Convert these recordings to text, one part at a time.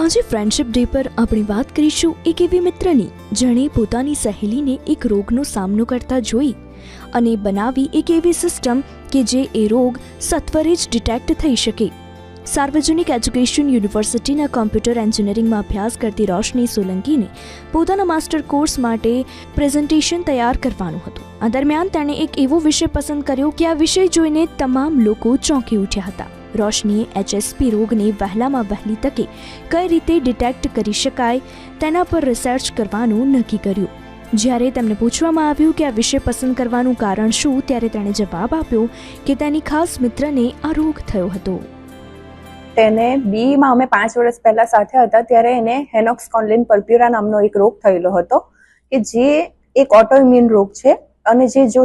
આજે friendship day પર આપણે વાત કરીશું એક એવી મિત્રની, જેણે પોતાની સહેલીને એક રોગનો સામનો કરતા જોઈ અને બનાવી એક એવી સિસ્ટમ કે જે એ રોગ સત્વરે જ ડિટેક્ટ થઈ શકે. સાર્વજનિક એજ્યુકેશન યુનિવર્સિટીના કોમ્પ્યુટર એન્જિનિયરિંગમાં અભ્યાસ કરતી રોશની સોલંકીને પોતાના માસ્ટર કોર્સ માટે પ્રેઝન્ટેશન તૈયાર કરવાનું હતું. આ દરમિયાન તેણે એક એવો વિષય પસંદ કર્યો કે આ વિષય જોઈને તમામ લોકો ચોંકી ઉઠ્યા હતા. રોશનીએ એચએસપી રોગને વહેલામાં વહેલી તકે કઈ રીતે ડિટેક્ટ કરી શકાય તેના પર રિસર્ચ કરવાનું નક્કી કર્યું. જ્યારે તેમને પૂછવામાં આવ્યું કે આ વિષય પસંદ કરવાનું કારણ શું, ત્યારે તેણે જવાબ આપ્યો કે તેની ખાસ મિત્રને આ રોગ થયો હતો. તેને બીમાં અમે પાંચ વર્ષ પહેલા સાથે હતા, ત્યારે એને હેનોક્સ પલ્પ્યુરા નામનો એક રોગ થયેલો હતો, કે જે એક ઓટોઇમ્યુન રોગ છે. અને જે જો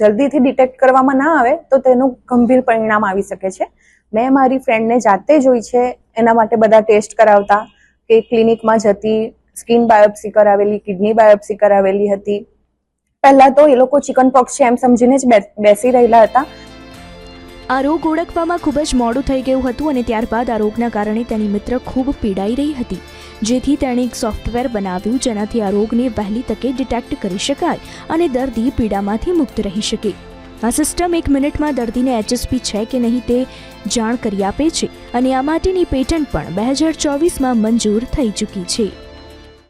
જલ્દીથી ડિટેક્ટ કરવામાં ના આવે, તો તેનું ગંભીર પરિણામ આવી શકે છે. મેં મારી ફ્રેન્ડને જાતે જોઈ છે, એના માટે બધા ટેસ્ટ કરાવતા કે ક્લિનિકમાં જતી સ્કિન બાયોપ્સી કરાવેલી, કિડની બાયોપ્સી કરાવેલી હતી. પહેલા તો એ લોકો ચિકન પોક્સ છે એમ સમજીને જ બેસી રહેલા હતા. આ રોગ ઓળખવામાં ખૂબ જ મોડું થઈ ગયું હતું અને ત્યારબાદ આ રોગના કારણે તેની મિત્ર ખૂબ પીડાઈ રહી હતી. જેથી તેણે એક સોફ્ટવેર બનાવ્યું જેનાથી આ રોગને વહેલી તકે ડિટેક્ટ કરી શકાય અને દર્દી પીડામાંથી મુક્ત રહી શકે. આ સિસ્ટમ એક મિનિટમાં દર્દીને એચએસપી છે કે નહીં તે જાણ કરી આપે છે અને આ માટેની પેટન્ટ પણ બે હજાર ચોવીસમાં મંજૂર થઈ ચૂકી છે.